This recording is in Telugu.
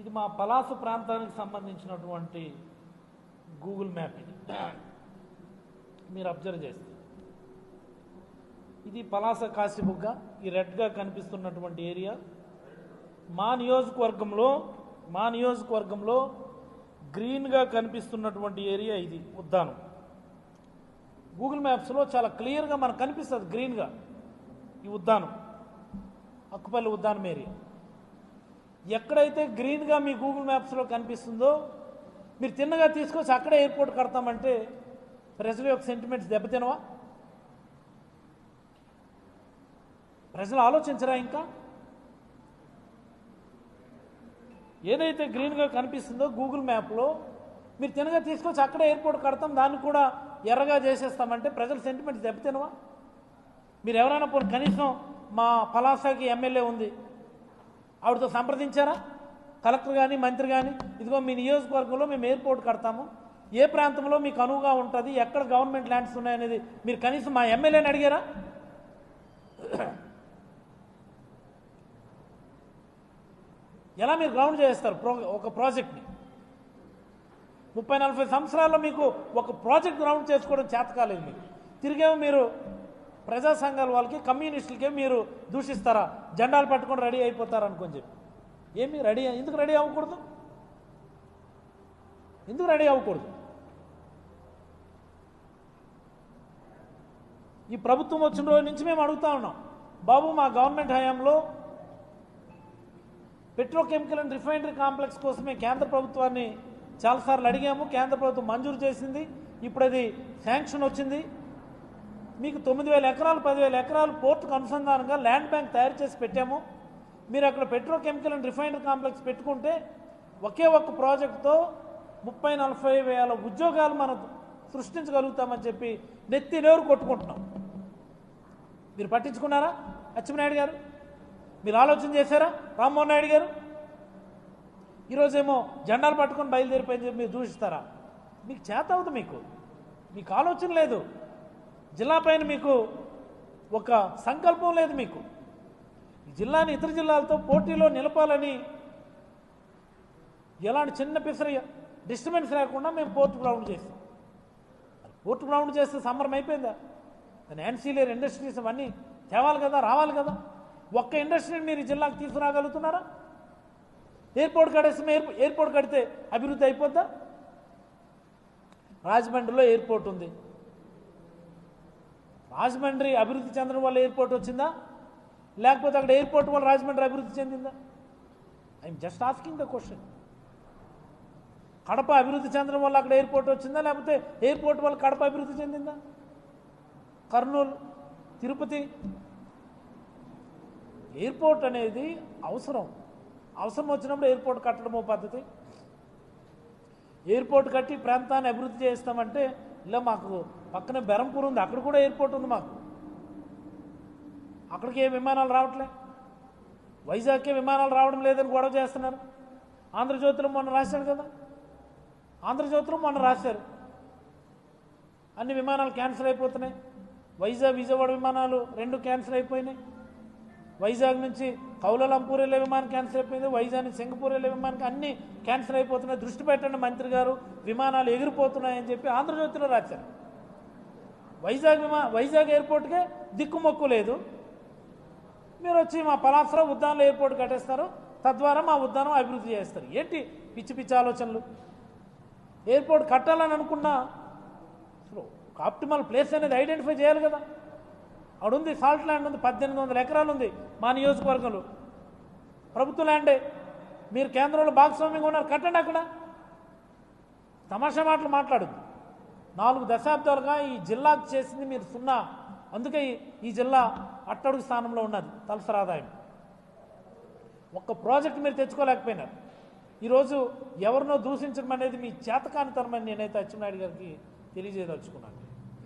ఇది మా పలాస ప్రాంతానికి సంబంధించినటువంటి గూగుల్ మ్యాప్ ఇది. మీరు అబ్జర్వ్ చేస్తే. ఇది పలాస కాశీబుగ్గ ఈ రెడ్గా కనిపిస్తున్నటువంటి ఏరియా. మా నియోజకవర్గంలో మా నియోజకవర్గంలో గ్రీన్గా కనిపిస్తున్నటువంటి ఏరియా ఇది ఉద్దానం. గూగుల్ మ్యాప్స్లో చాలా క్లియర్గా మనకు కనిపిస్తుంది గ్రీన్గా ఈ ఉద్దానం. అక్కుపల్లి ఉద్దానం ఏరియా. ఎక్కడైతే గ్రీన్గా మీ గూగుల్ మ్యాప్స్లో కనిపిస్తుందో మీరు తిన్నగా తీసుకొచ్చి అక్కడే ఎయిర్పోర్ట్ కడతామంటే ప్రజల యొక్క సెంటిమెంట్స్ దెబ్బతినవా? ప్రజలు ఆలోచించరా ఇంకా? ఏదైతే గ్రీన్గా కనిపిస్తుందో గూగుల్ మ్యాప్లో మీరు తినగా తీసుకొచ్చి అక్కడే ఎయిర్పోర్ట్ కడతాం దాన్ని కూడా ఎర్రగా చేసేస్తామంటే ప్రజల సెంటిమెంట్స్ దెబ్బతినవా? మీరు ఎవరైనా పోనీ కనీసం మా పలాసాకి ఎమ్మెల్యే ఉంది ఆవిడతో సంప్రదించారా? కలెక్టర్ కానీ మంత్రి కానీ ఇదిగో మీ నియోజకవర్గంలో మేము ఎయిర్పోర్ట్ కడతాము. ఏ ప్రాంతంలో మీకు అనువుగా ఉంటుంది? ఎక్కడ గవర్నమెంట్ ల్యాండ్స్ ఉన్నాయనేది మీరు కనీసం మా ఎమ్మెల్యేని అడిగారా? ఎలా మీరు గ్రౌండ్ చేస్తారు ప్రో ఒక ప్రాజెక్ట్ని? ముప్పై నలభై సంవత్సరాల్లో మీకు ఒక ప్రాజెక్ట్ గ్రౌండ్ చేసుకోవడం చేత కాలేదు మీకు. తిరిగేమో మీరు ప్రజా సంఘాల వాళ్ళకి కమ్యూనిస్టులకే మీరు దూషిస్తారా? జెండాలు పట్టుకొని రెడీ అయిపోతారు అనుకొని చెప్పి. ఏమి రెడీ ఎందుకు రెడీ అవ్వకూడదు? ఎందుకు రెడీ అవ్వకూడదు? ఈ ప్రభుత్వం వచ్చిన రోజు నుంచి మేము అడుగుతా ఉన్నాం. బాబు మా గవర్నమెంట్ హయాంలో పెట్రోకెమికల్ అండ్ రిఫైనరీ కాంప్లెక్స్ కోసమే కేంద్ర ప్రభుత్వాన్ని చాలాసార్లు అడిగాము. కేంద్ర ప్రభుత్వం మంజూరు చేసింది. ఇప్పుడు అది శాంక్షన్ వచ్చింది. మీకు తొమ్మిది వేల ఎకరాలు పదివేల ఎకరాలు పోర్టుకు అనుసంధానంగా ల్యాండ్ బ్యాంక్ తయారు చేసి పెట్టాము. మీరు అక్కడ పెట్రోకెమికల్ అండ్ రిఫైనరీ కాంప్లెక్స్ పెట్టుకుంటే ఒకే ఒక్క ప్రాజెక్టుతో ముప్పై నలభై వేల ఉద్యోగాలు మనం సృష్టించగలుగుతామని చెప్పి నెత్తి నేరు కొట్టుకుంటున్నాం. మీరు పట్టించుకున్నారా? అచ్చెన్నాయుడు గారు మీరు ఆలోచన చేశారా? రామ్మోహన్ నాయుడు గారు? ఈరోజేమో జెండాలు పట్టుకొని బయలుదేరిపోయింది చెప్పి మీరు దూషిస్తారా? మీకు చేత అవుతుంది మీకు. మీకు ఆలోచన లేదు. జిల్లా పైన మీకు ఒక సంకల్పం లేదు మీకు. ఈ జిల్లాని ఇతర జిల్లాలతో పోటీలో నిలపాలని ఎలాంటి చిన్న పిసర డిస్టర్బెన్స్ లేకుండా మేము పోర్ట్ గ్రౌండ్ చేస్తాం. పోర్ట్ గ్రౌండ్ చేస్తే సంబరం అయిపోయిందా? దాని యాన్సీలియర్ ఇండస్ట్రీస్ అవన్నీ తేవాలి కదా రావాలి కదా? ఒక్క ఇండస్ట్రీని మీరు జిల్లాకు తీసుకురాగలుగుతున్నారా? ఎయిర్పోర్ట్ కడేస్తే ఎయిర్ ఎయిర్పోర్ట్ కడితే అభివృద్ధి అయిపోద్దా? రాజమండ్రిలో ఎయిర్పోర్ట్ ఉంది. రాజమండ్రి అభివృద్ధి చెందడం వల్ల ఎయిర్పోర్ట్ వచ్చిందా? లేకపోతే అక్కడ ఎయిర్పోర్ట్ వల్ల రాజమండ్రి అభివృద్ధి చెందిందా? I'm just asking the question Kadapa అభివృద్ధి చెందడం వల్ల అక్కడ ఎయిర్పోర్ట్ వచ్చిందా? లేకపోతే ఎయిర్పోర్ట్ వల్ల కడప అభివృద్ధి చెందిందా? కర్నూలు తిరుపతి. ఎయిర్పోర్ట్ అనేది అవసరం. అవసరం వచ్చినప్పుడు ఎయిర్పోర్ట్ కట్టడమో పద్ధతి. ఎయిర్పోర్ట్ కట్టి ప్రాంతాన్ని అభివృద్ధి చేస్తామంటే ఇలా మాకు పక్కన బెరంపూర్ ఉంది అక్కడ కూడా ఎయిర్పోర్ట్ ఉంది మాకు. అక్కడికి ఏ విమానాలు రావట్లే. వైజాగ్కే విమానాలు రావడం లేదని గొడవ చేస్తున్నారు. ఆంధ్రజ్యోతిలో మొన్న రాశాడు కదా. ఆంధ్రజ్యోతిలో మొన్న రాశారు. అన్ని విమానాలు క్యాన్సిల్ అయిపోతున్నాయి. వైజాగ్ విజయవాడ విమానాలు రెండు క్యాన్సిల్ అయిపోయినాయి. వైజాగ్ నుంచి కౌలలంపూర్ వెళ్ళే విమానం క్యాన్సిల్ అయిపోయింది వైజాగ్ సింగపూర్ వెళ్ళే విమానానికి అన్ని క్యాన్సిల్ అయిపోతున్నాయి. దృష్టి పెట్టండి మంత్రి గారు విమానాలు ఎగిరిపోతున్నాయని చెప్పి ఆంధ్రజ్యోతిలో రాశారు. వైజాగ్ విమా వైజాగ్ ఎయిర్పోర్ట్కే దిక్కుమొక్కు లేదు. మీరు వచ్చి మా పలాసలో ఉద్దానంలో ఎయిర్పోర్ట్ కట్టేస్తారు. తద్వారా మా ఉద్దానం అభివృద్ధి చేస్తారు. ఏంటి పిచ్చి పిచ్చి ఆలోచనలు? ఎయిర్పోర్ట్ కట్టాలని అనుకున్నా ఆప్టిమల్ ప్లేస్ అనేది ఐడెంటిఫై చేయాలి కదా. అక్కడ ఉంది సాల్ట్ ల్యాండ్ ఉంది పద్దెనిమిది వందల ఎకరాలు ఉంది మా నియోజకవర్గంలో. ప్రభుత్వ ల్యాండే మీరు కేంద్రంలో భాగస్వామ్యంగా ఉన్నారు కట్టండి అక్కడ. తమాషా మాటలు మాట్లాడదు నాలుగు దశాబ్దాలుగా ఈ జిల్లాకు చేసింది మీరు సున్నా. అందుకే ఈ- జిల్లా అట్టడుగు స్థానంలో ఉన్నది తలసరి ఆదాయం. ఒక్క ప్రాజెక్ట్ మీరు తెచ్చుకోలేకపోయినారు. ఈరోజు ఎవరినో దూషించడం అనేది మీ చేతకానితనమని నేనైతే అచ్చెన్నాయుడు గారికి తెలియజేయదలుచుకున్నాను.